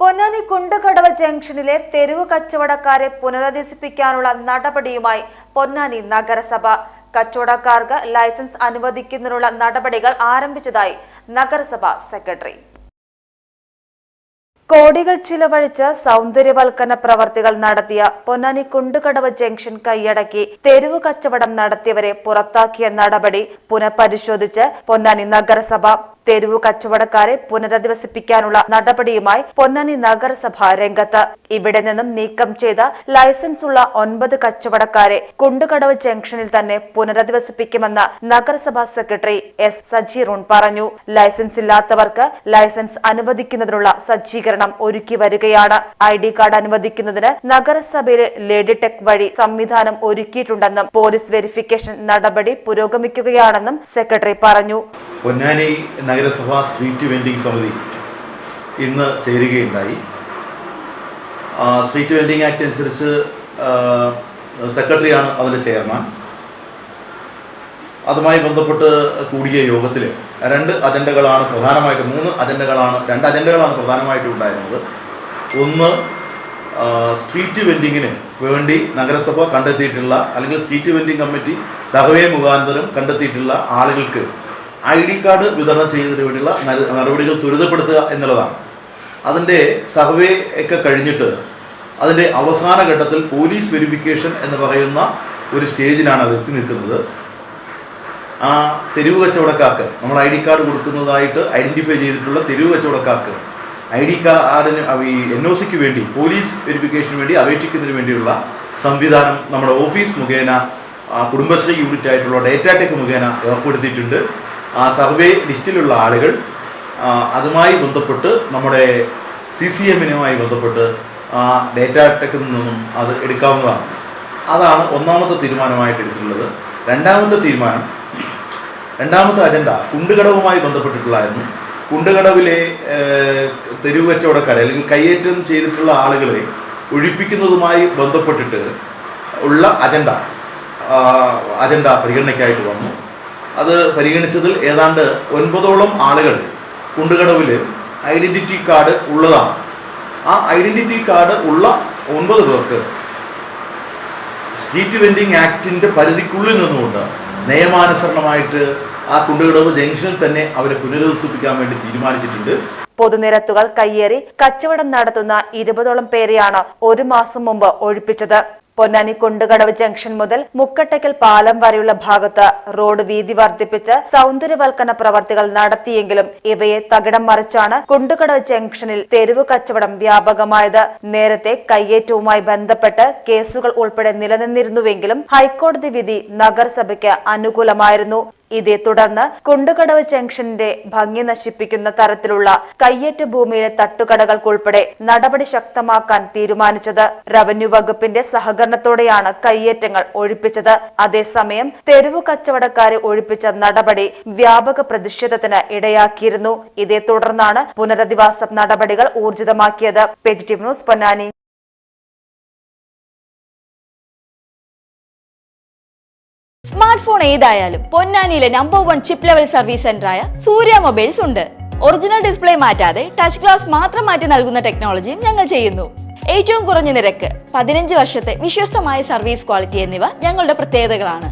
പൊന്നാനി കുണ്ടുകടവ് ജംഗ്ഷനിലെ തെരുവ് കച്ചവടക്കാരെ പുനരധിവസിപ്പിക്കാനുള്ള നടപടിയുമായി പൊന്നാനി നഗരസഭ. കച്ചവടക്കാർക്ക് ലൈസൻസ് അനുവദിക്കുന്നതിനുള്ള നടപടികൾ ആരംഭിച്ചതായി നഗരസഭ സെക്രട്ടറി. കോടികൾ ചിലവഴിച്ച് സൗന്ദര്യവൽക്കരണ പ്രവർത്തികൾ നടത്തിയ പൊന്നാനി കുണ്ടുകടവ് ജംഗ്ഷൻ കൈയടക്കി തെരുവ് കച്ചവടം നടത്തിയവരെ പുറത്താക്കിയ നടപടി പുനഃപരിശോധിച്ച് പൊന്നാനി നഗരസഭ. തെരുവ് കച്ചവടക്കാരെ പുനരധിവസിപ്പിക്കാനുള്ള നടപടിയുമായി പൊന്നാനി നഗരസഭ രംഗത്ത്. ഇവിടെ നിന്നും നീക്കം ചെയ്ത ലൈസൻസ് ഉള്ള ഒൻപത് കച്ചവടക്കാരെ കുണ്ടുകടവ് ജംഗ്ഷനിൽ തന്നെ പുനരധിവസിപ്പിക്കുമെന്ന് നഗരസഭാ സെക്രട്ടറി എസ് സജീറുൺ പറഞ്ഞു. ലൈസൻസ് ഇല്ലാത്തവർക്ക് ലൈസൻസ് അനുവദിക്കുന്നതിനുള്ള സജ്ജീകരണം ഒരുക്കി വരികയാണ്. ഐ ഡി കാർഡ് അനുവദിക്കുന്നതിന് നഗരസഭയിലെ ലേഡി ടെക് വഴി സംവിധാനം ഒരുക്കിയിട്ടുണ്ടെന്നും പോലീസ് വെരിഫിക്കേഷൻ നടപടി പുരോഗമിക്കുകയാണെന്നും സെക്രട്ടറി പറഞ്ഞു. പൊന്നാനി നഗരസഭാ സ്ട്രീറ്റ് വെൻഡിംഗ് സമിതി ഇന്ന് ചേരുകയുണ്ടായി. സ്ട്രീറ്റ് വെൻഡിംഗ് ആക്ട് അനുസരിച്ച് സെക്രട്ടറിയാണ് അതിന്റെ ചെയർമാൻ. അതുമായി ബന്ധപ്പെട്ട് കൂടിയ യോഗത്തിൽ രണ്ട് അജണ്ടകളാണ് പ്രധാനമായിട്ട് മൂന്ന് അജണ്ടകളാണ് രണ്ട് അജണ്ടകളാണ് പ്രധാനമായിട്ടും ഉണ്ടായിരുന്നത്. ഒന്ന് സ്ട്രീറ്റ് വെൻഡിങ്ങിന് വേണ്ടി നഗരസഭ കണ്ടെത്തിയിട്ടുള്ള അല്ലെങ്കിൽ സ്ട്രീറ്റ് വെൻഡിങ് കമ്മിറ്റി സർവേ മുഖാന്തരം കണ്ടെത്തിയിട്ടുള്ള ആളുകൾക്ക് ഐ ഡി കാർഡ് വിതരണം ചെയ്യുന്നതിന് വേണ്ടിയുള്ള നടപടികൾ ത്വരിതപ്പെടുത്തുക എന്നുള്ളതാണ്. അതിന്റെ സർവേ ഒക്കെ കഴിഞ്ഞിട്ട് അതിന്റെ അവസാന ഘട്ടത്തിൽ പോലീസ് വെരിഫിക്കേഷൻ എന്ന് പറയുന്ന ഒരു സ്റ്റേജിലാണ് അത് എത്തി നിൽക്കുന്നത്. ആ തെരുവ് കച്ചവടക്കാർക്ക് നമ്മൾ ഐ ഡി കാർഡ് കൊടുക്കുന്നതായിട്ട് ഐഡന്റിഫൈ ചെയ്തിട്ടുള്ള തെരുവ് കച്ചവടക്കാർക്ക് ഐ ഡി കാർഡിന് ഈ എൻ ഒ സിക്ക് വേണ്ടി പോലീസ് വെരിഫിക്കേഷന് വേണ്ടി അപേക്ഷിക്കുന്നതിന് വേണ്ടിയുള്ള സംവിധാനം നമ്മുടെ ഓഫീസ് മുഖേന കുടുംബശ്രീ യൂണിറ്റ് ആയിട്ടുള്ള ഡേറ്റ ടെക് മുഖേന ഏർപ്പെടുത്തിയിട്ടുണ്ട്. ആ സർവേ ലിസ്റ്റിലുള്ള ആളുകൾ അതുമായി ബന്ധപ്പെട്ട് നമ്മുടെ സി സി എമ്മിനുമായി ബന്ധപ്പെട്ട് ആ ഡേറ്റ ടെക്കിൽ നിന്നും അത് എടുക്കാവുന്നതാണ്. അതാണ് ഒന്നാമത്തെ തീരുമാനമായിട്ട് എടുത്തിട്ടുള്ളത്. രണ്ടാമത്തെ തീരുമാനം രണ്ടാമത്തെ അജണ്ട കുണ്ടുകടവുമായി ബന്ധപ്പെട്ടിട്ടുള്ളതായിരുന്നു. കുണ്ടുകടവിലെ തെരുവ് കച്ചവടക്കാരെ അല്ലെങ്കിൽ കയ്യേറ്റം ചെയ്തിട്ടുള്ള ആളുകളെ ഒഴിപ്പിക്കുന്നതുമായി ബന്ധപ്പെട്ടിട്ട് ഉള്ള അജണ്ട അജണ്ട പരിഗണനയ്ക്കായിട്ട് വന്നു. അത് പരിഗണിച്ചതിൽ ഏതാണ്ട് ഒൻപതോളം ആളുകൾ കുണ്ടുകടവിൽ ഐഡന്റിറ്റി കാർഡ് ഉള്ളതാണ്. ആ ഐഡന്റിറ്റി കാർഡ് ഉള്ള ഒൻപത് പേർക്ക് സ്ട്രീറ്റ് വെൻഡിങ് ആക്ടിന്റെ പരിധിക്കുള്ളിൽ നിന്നുകൊണ്ട് നിയമാനുസരണമായിട്ട് ആ കുണ്ടുകടവ് ജംഗ്ഷനിൽ തന്നെ അവരെ പുനരധിവസിപ്പിക്കാൻ വേണ്ടി തീരുമാനിച്ചിട്ടുണ്ട്. പൊതുനിരത്തുകൾ കയ്യേറി കച്ചവടം നടത്തുന്ന ഇരുപതോളം പേരെയാണ് ഒരു മാസം മുമ്പ് ഒഴിപ്പിച്ചത്. പൊന്നാനി കുണ്ടുകടവ് ജംഗ്ഷൻ മുതൽ മുക്കട്ടയ്ക്കൽ പാലം വരെയുള്ള ഭാഗത്ത് റോഡ് വീതി വർദ്ധിപ്പിച്ച് സൗന്ദര്യവൽക്കരണ പ്രവർത്തികൾ നടത്തിയെങ്കിലും ഇവയെ തകിടം മറിച്ചാണ് കുണ്ടുകടവ് ജംഗ്ഷനിൽ തെരുവ് കച്ചവടം വ്യാപകമായത്. നേരത്തെ കയ്യേറ്റവുമായി ബന്ധപ്പെട്ട് കേസുകൾ ഉൾപ്പെടെ നിലനിന്നിരുന്നുവെങ്കിലും ഹൈക്കോടതി വിധി നഗരസഭയ്ക്ക് അനുകൂലമായിരുന്നു. ഇതേ തുടർന്ന് കുണ്ടുകടവ് ജംഗ്ഷന്റെ ഭംഗി നശിപ്പിക്കുന്ന തരത്തിലുള്ള കയ്യേറ്റ ഭൂമിയിലെ തട്ടുകടകൾക്കുൾപ്പെടെ നടപടി ശക്തമാക്കാൻ തീരുമാനിച്ചത് റവന്യൂ വകുപ്പിന്റെ സഹകരണത്തോടെയാണ് കയ്യേറ്റങ്ങൾ ഒഴിപ്പിച്ചത്. അതേസമയം തെരുവു കച്ചവടക്കാരെ ഒഴിപ്പിച്ച നടപടി വ്യാപക പ്രതിഷേധത്തിന് ഇടയാക്കിയിരുന്നു. ഇതേ തുടർന്നാണ് പുനരധിവാസ നടപടികൾ ഊർജിതമാക്കിയത്. Positive news Ponnani smart phone ഏതായാലും പൊന്നാനിയിലെ number one chip level service സെന്ററായ Surya mobiles ഉണ്ട്. ഒറിജിനൽ ഡിസ്പ്ലേ മാറ്റാതെ ടച്ച് ഗ്ലാസ് മാത്രം മാറ്റി നൽകുന്ന ടെക്നോളജിയും ഞങ്ങൾ ചെയ്യുന്നു. ഏറ്റവും കുറഞ്ഞ നിരക്ക് പതിനഞ്ച് വർഷത്തെ വിശ്വസ്തമായ സർവീസ് ക്വാളിറ്റി എന്നിവ ഞങ്ങളുടെ പ്രത്യേകതകളാണ്.